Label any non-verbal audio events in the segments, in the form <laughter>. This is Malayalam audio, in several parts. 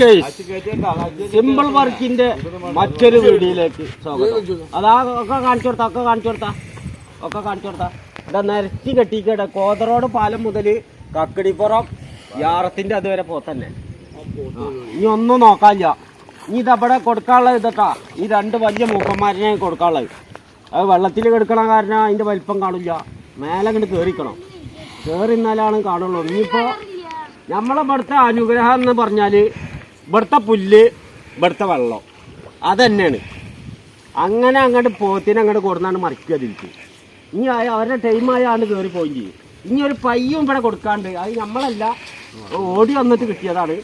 ഗൈസ് സിമ്പിൾ വർക്കിന്റെ മറ്റൊരു വീഡിയോയിലേക്ക് സ്വാഗതം. അതാ ഒക്കെ കാണിച്ചു കൊടുത്താ ഒക്കെ കാണിച്ചു കൊടുത്താ ഒക്കെ കാണിച്ചു കൊടുത്താ. ഇതാ നിരത്തി കെട്ടിക്കട കോതറോട് പാലം മുതൽ കക്കടിപ്പുറം യാറത്തിന്റെ അതുവരെ പോത്തന്നെ. ഇനി ഒന്നും നോക്കാനില്ല. ഇനി ഇതവിടെ കൊടുക്കാനുള്ളത് ഇതട്ടാ. ഈ രണ്ട് വലിയ മൂപ്പന്മാരിനെ കൊടുക്കാനുള്ളത്. അത് വെള്ളത്തിൽ കെടുക്കണ കാരണം അതിന്റെ വലിപ്പം കാണില്ല. മേലെ കണ്ട് കയറിക്കണം കയറി ഇന്നാലാണ് കാണുള്ളൂ. ഇനിയിപ്പോൾ നമ്മളെ ഇവിടുത്തെ അനുഗ്രഹം എന്ന് പറഞ്ഞാൽ ഇവിടുത്തെ പുല്ല് ഇവിടുത്തെ വെള്ളം. അതന്നെയാണ്. അങ്ങനെ അങ്ങോട്ട് പോത്തിനെ അങ്ങോട്ട് കൊടുന്നാണ് മറിക്കുക തിരിച്ച് ഇനി അവരുടെ ടൈം ആയാണ് കയറി പോയി ചെയ്യും. ഇനി ഒരു പയ്യും ഇവിടെ കൊടുക്കാണ്ട് അത് നമ്മളല്ല ഓടി വന്നിട്ട് കിട്ടിയതാണ്.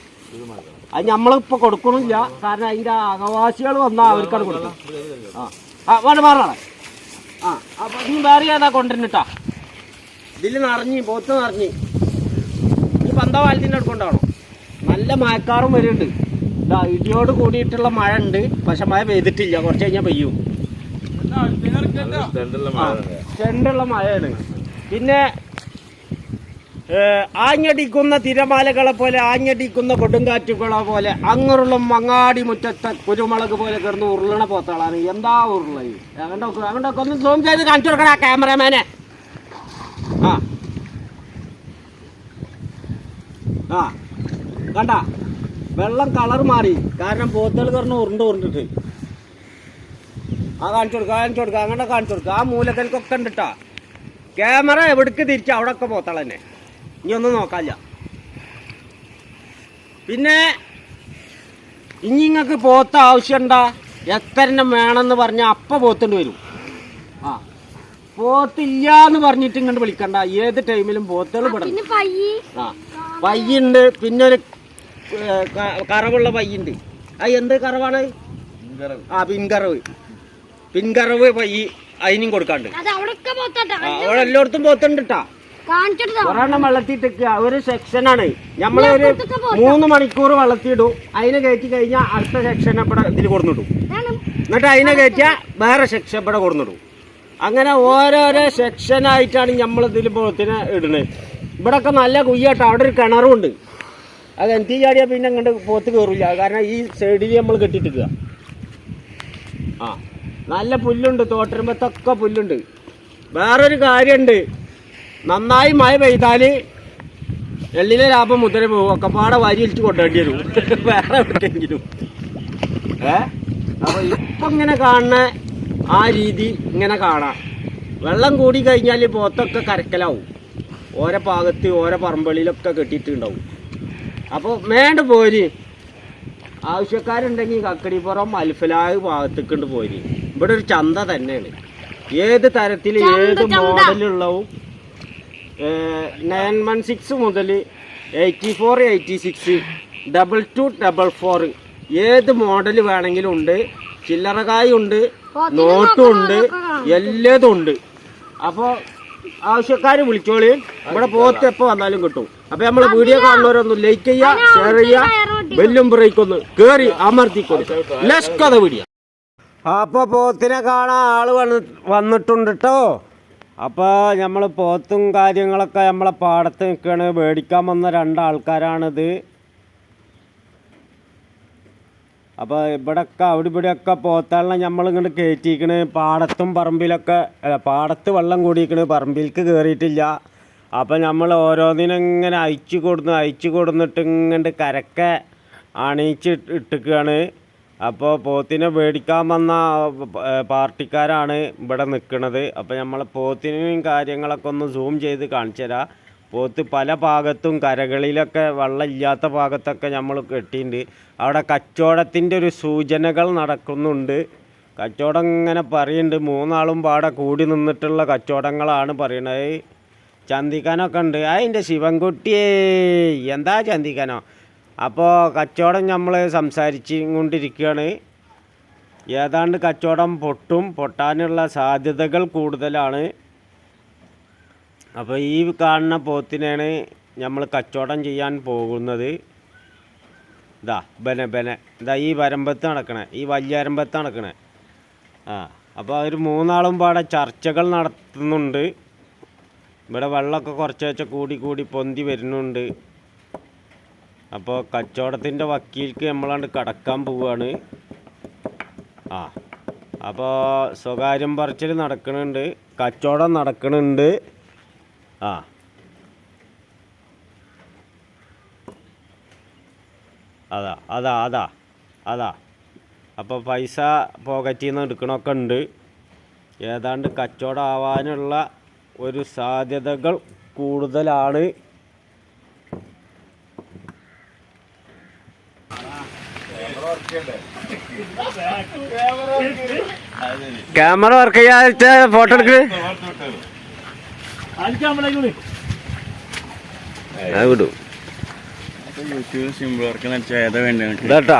അത് നമ്മളിപ്പോൾ കൊടുക്കണില്ല. കാരണം അതിന്റെ അകവാസികൾ വന്നാൽ അവർക്കാണ് കൊടുക്കും ആ. ആ വേണ്ട മാറാണ് ആ അപ്പം നീ വേറെ ഏതാ കൊണ്ടുവന്നിട്ടാ ഇതിൽ നിറഞ്ഞ് പോത്ത് നിറഞ്ഞ്. ഈ പന്തവാലത്തിന്റെ അടുക്കൊണ്ടാണോ നല്ല മഴക്കാറും വരുന്നുണ്ട്. ഇതാ ഇടിയോട് കൂടിയിട്ടുള്ള മഴ ഉണ്ട് പക്ഷെ മഴ പെയ്തിട്ടില്ല. കുറച്ച് കഴിഞ്ഞാൽ പെയ്യും. ചെണ്ടുള്ള മഴയാണ്. പിന്നെ ആഞ്ഞടിക്കുന്ന തിരമാലകളെ പോലെ ആഞ്ഞടിക്കുന്ന കൊടുങ്കാറ്റുകളെ പോലെ അങ്ങറുള്ള മങ്ങാടി മുറ്റത്തെ കുരുമുളക് പോലെ കിടന്ന് ഉരുളണ പോത്തളാണ്. എന്താ ഉരുളത് അങ്ങോട്ടൊക്കെ അങ്ങോട്ടൊക്കെ ഒന്ന് സൂം ചെയ്ത് കാണിച്ചു കൊടുക്കണ ക്യാമറമാനെ ആ. ആ. കണ്ട. വെള്ളം കളർ മാറി. കാരണം പോത്തുകൾ കിടന്ന് ഉരുണ്ട് ഉരുണ്ടിട്ട്. ആ കാണിച്ചു കൊടുക്കുക കാണിച്ചു കൊടുക്കുക അങ്ങനെ കാണിച്ചു കൊടുക്കുക ആ മൂലക്കൽക്കൊക്കെ ഉണ്ടിട്ടാ ക്യാമറ എവിടേക്ക് തിരിച്ച് അവിടെയൊക്കെ പോത്തള തന്നെ. ഇനി ഒന്നും നോക്കാല്ല. പിന്നെ ഇനി നിങ്ങൾക്ക് പോത്ത ആവശ്യമുണ്ട എത്ര എണ്ണം വേണമെന്ന് പറഞ്ഞാൽ അപ്പം പോത്തുണ്ട് വരും. ആ. പോത്തില്ല എന്ന് പറഞ്ഞിട്ട് ഇങ്ങോട്ട് വിളിക്കണ്ട. ഏത് ടൈമിലും പോത്തുകൾ പെടും ആ. പയ്യുണ്ട് പിന്നെ ഒരു കറവുള്ള പയ്യുണ്ട്. ആ എന്ത് കറവാണ്? ആ പിൻകറവ്. പിൻകറവ് പയ്യ് അതിനും കൊടുക്കാണ്ട്. അവിടെ എല്ലായിടത്തും പോത്തുണ്ട് ട്ടാ കാണിച്ചിട്ട് ഒരെണ്ണം വെള്ളത്തിട്ടിക്കുക ഒരു സെക്ഷനാണ് നമ്മളൊരു മൂന്ന് മണിക്കൂർ വെള്ളത്തിയിടും. അതിനെ കയറ്റി കഴിഞ്ഞാൽ അടുത്ത സെക്ഷൻ ഇവിടെ ഇതിൽ കൊടുന്നിടും. എന്നിട്ട് അതിനെ കയറ്റിയാൽ വേറെ സെക്ഷൻ ഇവിടെ കൊടുന്നിടും. അങ്ങനെ ഓരോരോ സെക്ഷനായിട്ടാണ് നമ്മൾ ഇതിൽ പോത്തിനെ ഇടുന്നത്. ഇവിടെയൊക്കെ നല്ല കുയ്യാട്ടോ. അവിടെ ഒരു കിണറും ഉണ്ട്. അത് എന്തി ചാടിയാൽ പിന്നെ അങ്ങോട്ട് പോത്ത് കയറില്ല കാരണം ഈ സൈഡിൽ നമ്മൾ കെട്ടിട്ടിക്കുക ആ നല്ല പുല്ലുണ്ട് തോട്ടരുമ്പത്തൊക്കെ പുല്ലുണ്ട്. വേറൊരു കാര്യമുണ്ട് നന്നായി മഴ പെയ്താൽ എള്ളിലെ ലാഭം മുതലേ പോകും ഒക്കെപ്പാടെ വാരി വലിച്ച് കൊണ്ടുവേണ്ടി വരും. <laughs> വേറെ എവിടെയെങ്കിലും ഏ? അപ്പൊ ഇപ്പൊ ഇങ്ങനെ കാണുന്ന ആ രീതി ഇങ്ങനെ കാണാം. വെള്ളം കൂടി കഴിഞ്ഞാൽ പോത്തൊക്കെ കരക്കലാവും. ഓരോ ഭാഗത്ത് ഓരോ പറമ്പളിയിലൊക്കെ കെട്ടിയിട്ടുണ്ടാവും. അപ്പോൾ വേണ്ട പോരി. ആവശ്യക്കാരുണ്ടെങ്കിൽ കക്കടിപ്പുറം അൽഫലാഗ് ഭാഗത്തേക്കൊണ്ട് പോരി. ഇവിടെ ഒരു ചന്ത തന്നെയാണ്. ഏത് തരത്തിൽ ഏത് മോഡലുള്ളവും നയൻ വൺ സിക്സ് മുതൽ eighty four eighty six double two double four ഏത് മോഡൽ വേണമെങ്കിലും ഉണ്ട് ചില്ലറകായുണ്ട് നോട്ടും ഉണ്ട് എല്ലാതും ഉണ്ട് അപ്പോൾ ആവശ്യക്കാർ വിളിച്ചോളി. ഇവിടെ പോത്ത് എപ്പോ വന്നാലും കിട്ടും. അപ്പൊ നമ്മൾ വീഡിയോ കാണുന്നവരൊന്ന് ലൈക്ക് ചെയ്യുക ഷെയർ ചെയ്യുക ബെല്ലും ബ്രേക്ക് കേറി അമർത്തി ലഷ്കത വീഡിയോ അപ്പോൾ പോത്തിനെ കാണാൻ ആൾ വന്ന് വന്നിട്ടുണ്ട് കേട്ടോ അപ്പോൾ നമ്മൾ പോത്തും കാര്യങ്ങളൊക്കെ നമ്മളെ പാടത്ത് നിൽക്കുകയാണ് മേടിക്കാൻ വന്ന രണ്ടാൾക്കാരാണിത്. അപ്പോൾ ഇവിടെയൊക്കെ അവിടെ ഇവിടെയൊക്കെ പോത്താളിനെ നമ്മൾ ഇങ്ങോട്ട് കയറ്റിക്കണ് പാടത്തും പറമ്പിലൊക്കെ പാടത്ത് വെള്ളം കൂടിയിരിക്കണ് പറമ്പിലേക്ക് കയറിയിട്ടില്ല അപ്പോൾ നമ്മൾ ഓരോന്നിനും ഇങ്ങനെ അയച്ചു കൊടുന്ന് അയച്ചു കൊടുന്നിട്ട് ഇങ്ങോട്ട് കരക്കെ അണിയിച്ച് ഇട്ടിക്കുകയാണ് അപ്പോൾ പോത്തിനെ മേടിക്കാൻ വന്ന പാർട്ടിക്കാരാണ് ഇവിടെ നിൽക്കുന്നത് അപ്പോൾ നമ്മൾ പോത്തിനെയും കാര്യങ്ങളൊക്കെ ഒന്ന് സൂം ചെയ്ത് കാണിച്ചു തരാം പോത്ത് പല ഭാഗത്തും കരകളിലൊക്കെ വെള്ളം ഇല്ലാത്ത ഭാഗത്തൊക്കെ നമ്മൾ കെട്ടിയിട്ടുണ്ട്. അവിടെ കച്ചവടത്തിന്റെ ഒരു സൂചനകൾ നടക്കുന്നുണ്ട്. കച്ചവടം ഇങ്ങനെ പറയുന്നുണ്ട്. മൂന്നാളും പാടെ കൂടി നിന്നിട്ടുള്ള കച്ചവടങ്ങളാണ് പറയണത് ചന്തിക്കാനൊക്കെ ഉണ്ട്. അതിന്റെ ശിവൻകുട്ടിയേ എന്താ ചന്തിക്കാനോ? അപ്പോൾ കച്ചവടം നമ്മൾ സംസാരിച്ച് കൊണ്ടിരിക്കുകയാണ് ഏതാണ്ട് കച്ചവടം പൊട്ടും പൊട്ടാനുള്ള സാധ്യതകൾ കൂടുതലാണ്. അപ്പോൾ ഈ കാണുന്ന പോത്തിനെയാണ് നമ്മൾ കച്ചവടം ചെയ്യാൻ പോകുന്നത്. ഇതാ ബന ബന. ഇതാ ഈ വരമ്പത്ത് നടക്കണേ ഈ വലിയ വരമ്പത്ത് നടക്കണേ. ആ അപ്പോൾ അവർ മൂന്നാളും പാടെ ചർച്ചകൾ നടത്തുന്നുണ്ട്. ഇവിടെ വെള്ളമൊക്കെ കുറച്ച് വെച്ച കൂടി കൂടി പൊന്തി വരുന്നുണ്ട്. അപ്പോൾ കച്ചവടത്തിന്റെ വക്കീൽക്ക് നമ്മളാണ്ട് കടക്കാൻ പോവുകയാണ് ആ അപ്പോൾ സ്വകാര്യം പറച്ചിൽ നടക്കുന്നുണ്ട് കച്ചവടം നടക്കുന്നുണ്ട് ആ. അതാ അതാ അതാ അതാ. അപ്പോൾ പൈസ പോക്കറ്റിൽ നിന്ന് എടുക്കണമൊക്കെ ഉണ്ട്. ഏതാണ്ട് കച്ചവടമാവാനുള്ള ഒരു സാധ്യതകൾ കൂടുതലാണ്. ക്യാമറ വർക്ക് ചെയ്യാ ഫോട്ടോ എടുക്ക് ഞാൻ വിടും. ഇതാട്ടാ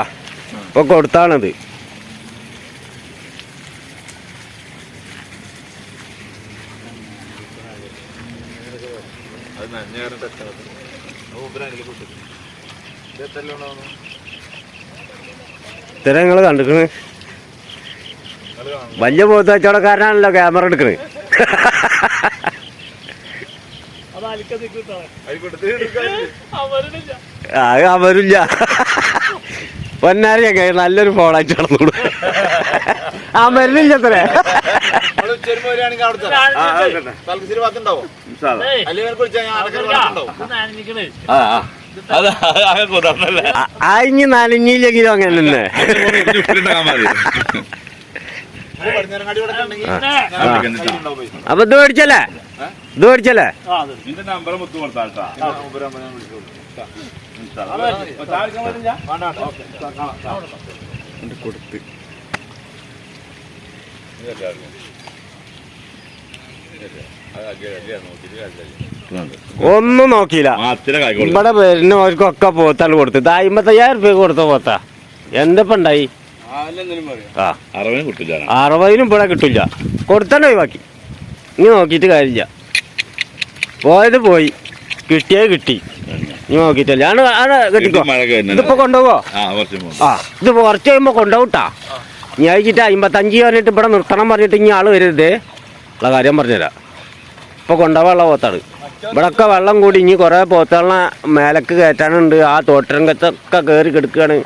ഇപ്പൊ കൊടുത്താണത്. ഇത്തരം നിങ്ങൾ കണ്ടിക്കണ്? വലിയ പോത്തച്ചവടക്കാരനാണല്ലോ ക്യാമറ എടുക്കണത് അത് അവരില്ല. പൊന്നാരി ചങ്ങ നല്ലൊരു ഫോണായിട്ട് നടന്നോളൂ. ആ മരുന്നില്ല അത്രേ. അയിഞ്ഞ് നനഞ്ഞില്ലെങ്കിലും അങ്ങനെ തന്നെ. അപ്പൊ ഇത് മേടിച്ചല്ലേ? ഇത് മേടിച്ചല്ലേ? നിന്റെ നമ്പർ മുത്തു കൊടുത്താട്ടാ കൊടുത്ത്. ഒന്നും നോക്കിയില്ല. ഇവിടെ പേരിന് അവർക്കൊക്കെ പോത്താണ് കൊടുത്തത് അമ്പത്തയ്യായിരം റുപ്യ കൊടുത്ത പോത്താ. എന്തപ്പം ഉണ്ടായി? ആ അറുപതിന് കിട്ടില്ല അറുപതിനും ഇവിടെ കിട്ടില്ല കൊടുത്തന്നെ ഒഴിവാക്കി. ഇനി നോക്കിയിട്ട് കാര്യമില്ല. പോയത് പോയി. കിട്ടിയത് കിട്ടി. ഇനി നോക്കിയിട്ടില്ല ആണ് ആണ് കെട്ടിക്കോ? ഇതിപ്പോ കൊണ്ടുപോകോ ആ ഇതിപ്പോ ആ ഇത് കുറച്ച് കഴിയുമ്പോ കൊണ്ടുപോട്ടാ ഇനി അയച്ചിട്ട് അമ്പത്തഞ്ച് പറഞ്ഞിട്ട് ഇവിടെ നിർത്തണം പറഞ്ഞിട്ട് ഇനി ആൾ വരരുത്. ഉള്ള കാര്യം പറഞ്ഞുതരാം. ഇപ്പൊ കൊണ്ടുപോകാനുള്ള പോത്താണ്. ഇവിടൊക്കെ വെള്ളം കൂടി ഇനി കുറേ പോത്തുകളെ മേലക്ക് കയറ്റാനുണ്ട്. ആ തോട്ടരംഗത്തൊക്കെ കയറി കിടക്കുകയാണ്